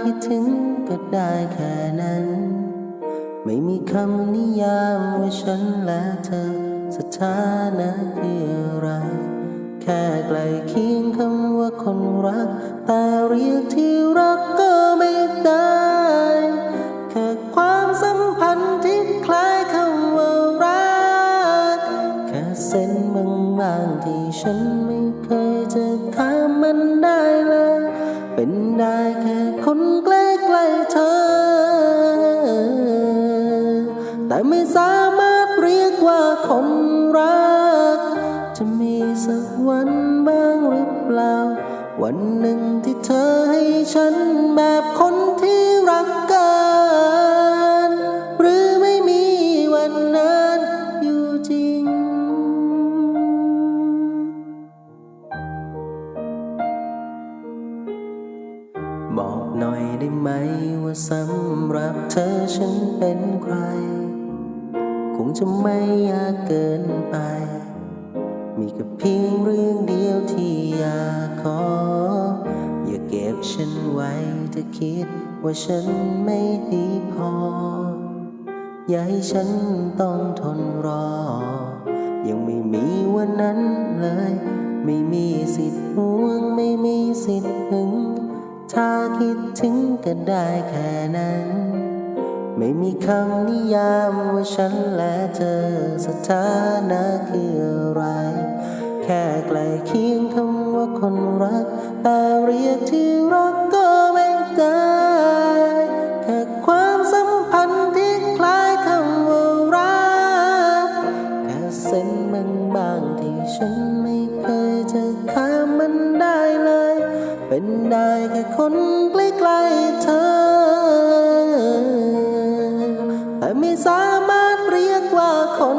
คิดถึงก็ได้แค่นั้น ไม่มีคำนิยามว่าฉันและเธอ สถานะคืออะไร แค่ใกล้เคียงคำว่าคนรัก แต่เรียกที่รักก็ไม่ได้แค่ความสัมพันธ์ที่คล้ายคำว่ารัก แค่เส้นบางๆที่ฉันไม่เคยจะข้ามมันได้เลย เป็นได้แค่ คนใกล้ๆเธอ แต่ไม่สามารถเรียกว่าคนรัก จะมีสักวันบ้างหรือเปล่า วันหนึ่งที่เธอให้ฉันแบบคนที่รัก บอกหน่อยได้ไหมว่าสำหรับเธอฉันเป็นใคร คงจะไม่ยากเกินไป มีแค่เพียงเรื่องเดียวที่อยากขอ อย่าเก็บฉันไว้ถ้าคิดว่าฉันไม่ดีพอ อย่าให้ฉันต้องทนรอ ยังไม่มีวันนั้นเลย ไม่มีสิทธิ์ห่วงไม่มีสิทธิ์หึง ถ้าคิดถึงก็ได้แค่นั้น ไม่มีคำนิยามว่าฉันและเธอสถานะคืออะไร แค่ใกล้เคียงคำว่าคนรัก แต่เรียกที่รัก ได้แค่คนใกล้ๆเธอ แต่ไม่สามารถเรียกว่าคน